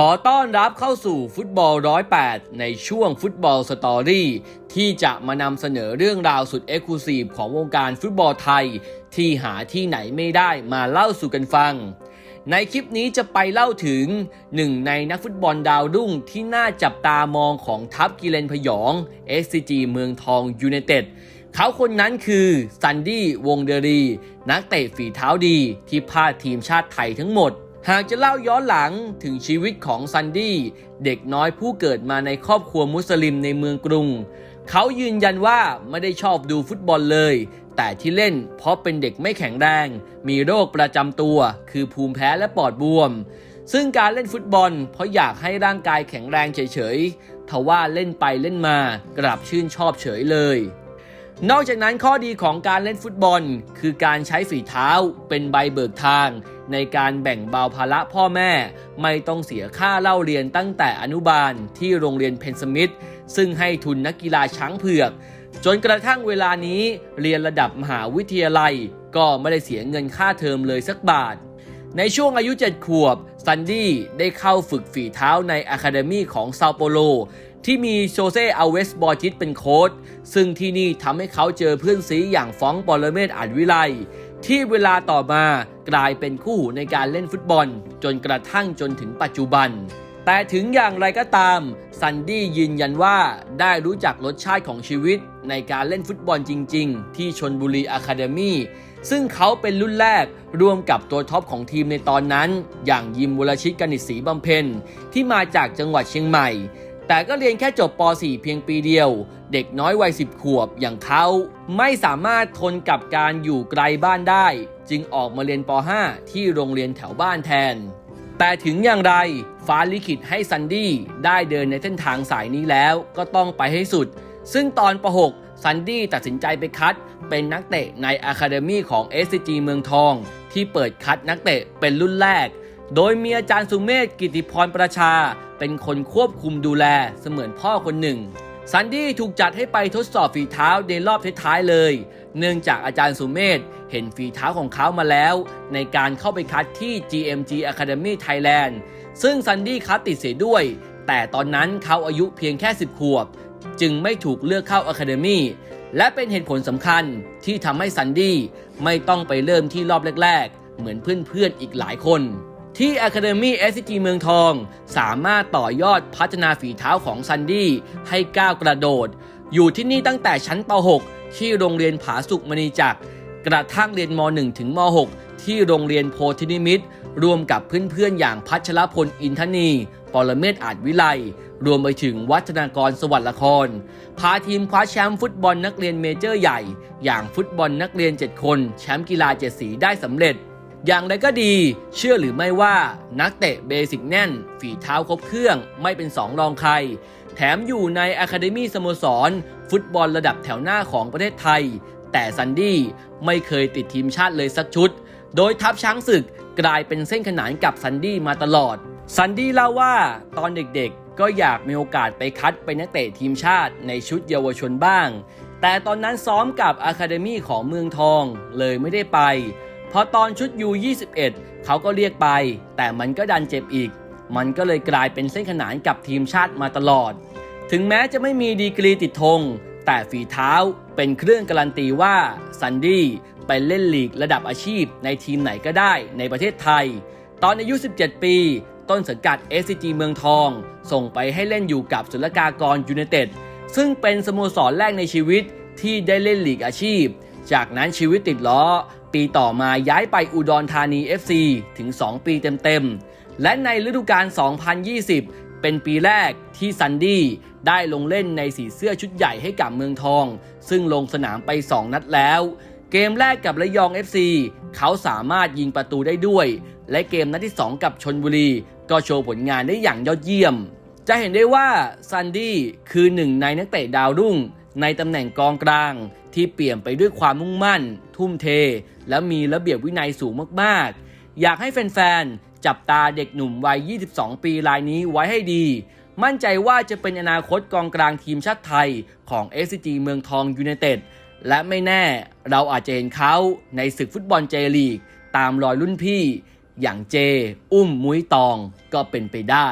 ขอต้อนรับเข้าสู่ฟุตบอลร้อยแปดในช่วงฟุตบอลสตอรี่ที่จะมานำเสนอเรื่องราวสุดเอ็กซ์คลูซีฟของวงการฟุตบอลไทย ที่หาที่ไหนไม่ได้มาเล่าสู่กันฟัง ในคลิปนี้จะไปเล่าถึงหนึ่งในนักฟุตบอลดาวรุ่งที่น่าจับตามองของทัพกิเลนพยอง SCG เมืองทองยูไนเต็ดเขาคนนั้นคือซันดี้วงเดรี นักเตะฝีเท้าดีที่พาทีมชาติไทยทั้งหมด หากจะเล่าย้อนหลังถึงชีวิตของซันดี้เด็กน้อยผู้เกิดมาในครอบครัวมุสลิมในเมืองกรุง เขายืนยันว่าไม่ได้ชอบดูฟุตบอลเลย แต่ที่เล่นเพราะเป็นเด็กไม่แข็งแรง มีโรคประจำตัว คือภูมิแพ้และปอดบวม ซึ่งการเล่นฟุตบอล เพราะอยากให้ร่างกายแข็งแรงเฉยๆทว่าเล่นไปเล่นมากลับชื่นชอบเฉยเลย นอกจากนั้นข้อดีของการเล่นฟุตบอล คือการใช้ฝีเท้าเป็นใบเบิกทาง ในการแบ่งเบาภาระพ่อแม่ ไม่ต้องเสียค่าเล่าเรียนตั้งแต่อนุบาลที่โรงเรียนเพนสมิธซึ่งให้ทุนนักกีฬาช้างเผือก จนกระทั่งเวลานี้เรียนระดับมหาวิทยาลัย ก็ไม่ได้เสียเงินค่าเทอมเลยสักบาท ในช่วงอายุ 7 ขวบ ซันดี้ได้เข้าฝึกฝีเท้าในอะคาเดมีของซาโปโล ที่มีโชเซอาเวสบอร์จิตเป็นโค้ชซึ่งที่นี่ทำให้เขาเจอเพื่อนซีอย่างฟ้องปอลเมตอัจวิไลที่เวลาต่อมากลายเป็นคู่หูในการเล่นฟุตบอล จนกระทั่งจนถึงปัจจุบัน แต่ถึงอย่างไรก็ตาม ซันดี้ยืนยันว่าได้รู้จักรสชาติของชีวิตในการเล่นฟุตบอลจริง ๆ ที่ชนบุรีอะคาเดมีซึ่งเขาเป็นรุ่นแรกร่วมกับตัวท็อปของทีมในตอนนั้น อย่างยิมวรชิตกนิษฐ์ศรีบำเพ็ญที่มาจากจังหวัดเชียงใหม่ แต่ก็เรียนแค่จบป .4 เพียงปีเดียว เด็กน้อยวัย 10 ขวบอย่างเขา ไม่สามารถทนกับการอยู่ไกลบ้านได้ จึงออกมาเรียนป .5 ที่โรงเรียนแถวบ้านแทน แต่ถึงอย่างไรฟ้าลิขิตให้ซันดี้ได้เดินในเส้นทางสายนี้แล้วก็ต้องไปให้สุด ซึ่งตอนป .6 ซันดี้ตัดสินใจไปคัด เป็นนักเตะในอะคาเดมีของ SCG เมืองทอง ที่เปิดคัดนักเตะเป็นรุ่นแรก โดยมีอาจารย์สุเมธกิติพรประชา เป็นคนควบคุมดูแลเสมือนพ่อคนหนึ่ง ซันดี้ถูกจัดให้ไปทดสอบฝีเท้าในรอบท้ายๆเลย เนื่องจากอาจารย์สุเมธเห็นฝีเท้าของเขามาแล้ว ในการเข้าไปคัดที่ GMG Academy Thailand ซึ่งซันดี้คัดติดเสียด้วย แต่ตอนนั้นเขาอายุเพียงแค่ 10 ขวบ จึงไม่ถูกเลือกเข้า Academy และเป็นเหตุผลสำคัญที่ทำให้ซันดี้ไม่ต้องไปเริ่มที่รอบแรก ๆ เหมือนเพื่อนๆอีกหลายคน ที่ Academy SCG เมืองทอง สามารถต่อยอดพัฒนาฝีเท้าของซันดี้ให้ก้าวกระโดด อยู่ที่นี่ตั้งแต่ชั้นป .6 ที่โรงเรียนผาสุกมณีจักร กระทั่งเรียนม .1 ถึงม .6 ที่โรงเรียนโพธินิมิตรรวมกับเพื่อนๆ อย่างพัชรพลอินทนี ปรเมศอาจวิไล รวมไปถึงวัฒนากรสวัสดิ์ละคร พาทีมคว้าแชมป์ฟุตบอลนักเรียนเมเจอร์ใหญ่ อย่างฟุตบอลนักเรียน 7 คน แชมป์กีฬาเจ็ดสีได้สำเร็จ อย่างไรก็ดี เชื่อหรือไม่ว่านักเตะเบสิกแน่น ฝีเท้าครบเครื่องไม่เป็นสองรองใคร แถมอยู่ในอะคาเดมีสโมสร ฟุตบอลระดับแถวหน้าของประเทศไทย แต่ซันดี้ไม่เคยติดทีมชาติเลยสักชุด โดยทัพช้างศึกกลายเป็นเส้นขนานกับซันดี้มาตลอด ซันดี้เล่าว่าตอนเด็กๆ ก็อยากมีโอกาสไปคัดเป็นนักเตะทีมชาติในชุดเยาวชนบ้าง แต่ตอนนั้นซ้อมกับอะคาเดมีของเมืองทองเลยไม่ได้ไป พอตอนชุดยู21 เขาก็เรียกไป แต่มันก็ดันเจ็บอีก มันก็เลยกลายเป็นเส้นขนานกับทีมชาติมาตลอด ถึงแม้จะไม่มีดีกรีติดธงแต่ฝีเท้าเป็นเครื่องการันตีว่าซันดี้ไปเล่นลีกระดับอาชีพในทีมไหนก็ได้ในประเทศไทย ตอนอายุ 17 ปี ต้นสังกัด SCG เมืองทอง ส่งไปให้เล่นอยู่กับศุลกากรยูไนเต็ดซึ่งเป็นสโมสรแรกในชีวิตที่ได้เล่นลีกอาชีพ จากนั้นชีวิตติดล้อ ปีต่อมาย้ายไปอุดรธานี FC ถึง 2 ปีเต็มๆ และในฤดูกาล 2020 เป็นปีแรกที่ซันดี้ได้ลงเล่นในสีเสื้อชุดใหญ่ให้กับเมืองทอง ซึ่งลงสนามไป 2 นัดแล้ว เกมแรกกับระยอง FC เขาสามารถยิงประตูได้ด้วย และเกมนัดที่ 2 กับชนบุรี ก็โชว์ผลงานได้อย่างยอดเยี่ยม จะเห็นได้ว่าซันดี้คือหนึ่งในนักเตะดาวรุ่ง ในตำแหน่งกองกลางที่เปลี่ยนไปด้วยความมุ่งมั่น ทุ่มเท และมีระเบียบวินัยสูงมากๆ อยากให้แฟนๆ จับตาเด็กหนุ่มวัย 22 ปีรายนี้ไว้ให้ดี มั่นใจว่าจะเป็นอนาคตกองกลางทีมชาติไทยของ SCG เมืองทองยูไนเต็ดและไม่แน่เราอาจจะเห็นเขาในศึกฟุตบอลเจลีก ตามรอยรุ่นพี่ อย่างเจ อุ้มมุ้ยตองก็เป็นไปได้